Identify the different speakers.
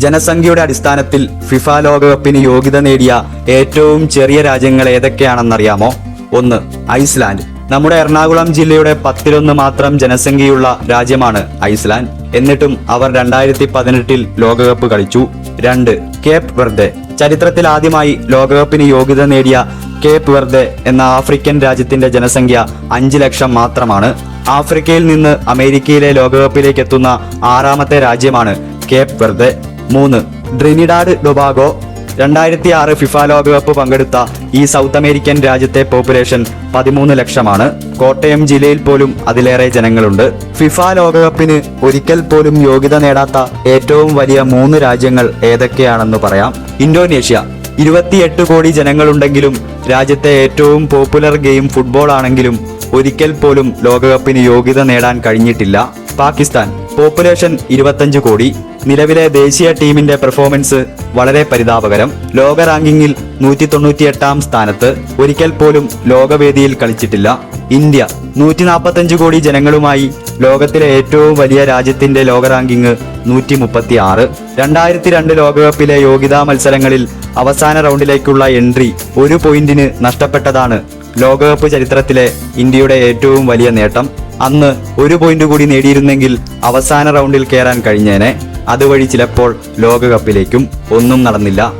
Speaker 1: ജനസംഖ്യയുടെ അടിസ്ഥാനത്തിൽ ഫിഫ ലോകകപ്പിന് യോഗ്യത നേടിയ ഏറ്റവും ചെറിയ രാജ്യങ്ങൾ ഏതൊക്കെയാണെന്നറിയാമോ? ഒന്ന് ഐസ്ലാൻഡ്. നമ്മുടെ എറണാകുളം ജില്ലയുടെ പത്തിലൊന്ന് മാത്രം ജനസംഖ്യയുള്ള രാജ്യമാണ് ഐസ്ലാൻഡ്. എന്നിട്ടും അവർ രണ്ടായിരത്തി പതിനെട്ടിൽ ലോകകപ്പ് കളിച്ചു. രണ്ട് കേപ്പ് വെർദെ. ചരിത്രത്തിൽ ആദ്യമായി ലോകകപ്പിന് യോഗ്യത നേടിയ കേപ്പ് വെർദെ എന്ന ആഫ്രിക്കൻ രാജ്യത്തിന്റെ ജനസംഖ്യ അഞ്ച് ലക്ഷം മാത്രമാണ്. ആഫ്രിക്കയിൽ നിന്ന് അമേരിക്കയിലെ ലോകകപ്പിലേക്ക് എത്തുന്ന ആറാമത്തെ രാജ്യമാണ് കേപ്പ് വെർദെ. മൂന്ന്. ഡ്രിനിഡാഡ് ഡൊബാഗോ. രണ്ടായിരത്തി ആറ് ഫിഫ ലോകകപ്പ് പങ്കെടുത്ത ഈ സൗത്ത് അമേരിക്കൻ രാജ്യത്തെ പോപ്പുലേഷൻ പതിമൂന്ന് ലക്ഷമാണ്. കോട്ടയം ജില്ലയിൽ പോലും അതിലേറെ ജനങ്ങളുണ്ട്. ഫിഫ ലോകകപ്പിന് ഒരിക്കൽ പോലും യോഗ്യത നേടാത്ത ഏറ്റവും വലിയ മൂന്ന് രാജ്യങ്ങൾ ഏതൊക്കെയാണെന്ന് പറയാം. ഇന്തോനേഷ്യ. ഇരുപത്തിയെട്ട് കോടി ജനങ്ങളുണ്ടെങ്കിലും രാജ്യത്തെ ഏറ്റവും പോപ്പുലർ ഗെയിം ഫുട്ബോൾ ആണെങ്കിലും ഒരിക്കൽ പോലും ലോകകപ്പിന് യോഗ്യത നേടാൻ കഴിഞ്ഞിട്ടില്ല. പാകിസ്ഥാൻ. പോപ്പുലേഷൻ ഇരുപത്തഞ്ച് കോടി. നിലവിലെ ദേശീയ ടീമിന്റെ പെർഫോമൻസ് വളരെ പരിതാപകരം. ലോക റാങ്കിങ്ങിൽ നൂറ്റി തൊണ്ണൂറ്റിയെട്ടാം സ്ഥാനത്ത്. ഒരിക്കൽ പോലും ലോകവേദിയിൽ കളിച്ചിട്ടില്ല. ഇന്ത്യ നൂറ്റി നാൽപ്പത്തഞ്ച് കോടി ജനങ്ങളുമായി ലോകത്തിലെ ഏറ്റവും വലിയ രാജ്യത്തിന്റെ ലോക റാങ്കിങ് നൂറ്റി മുപ്പത്തി ആറ് രണ്ടായിരത്തി രണ്ട് ലോകകപ്പിലെ യോഗ്യതാ മത്സരങ്ങളിൽ അവസാന റൗണ്ടിലേക്കുള്ള എൻട്രി ഒരു പോയിന്റിന് നഷ്ടപ്പെട്ടതാണ് ലോകകപ്പ് ചരിത്രത്തിലെ ഇന്ത്യയുടെ ഏറ്റവും വലിയ നേട്ടം. അന്ന് ഒരു പോയിന്റ് കൂടി നേടിയിരുന്നെങ്കിൽ അവസാന റൗണ്ടിൽ കയറാൻ കഴിഞ്ഞേനെ. അതുവഴി ചിലപ്പോൾ ലോകകപ്പിലേക്കും ഒന്നും നടന്നില്ല.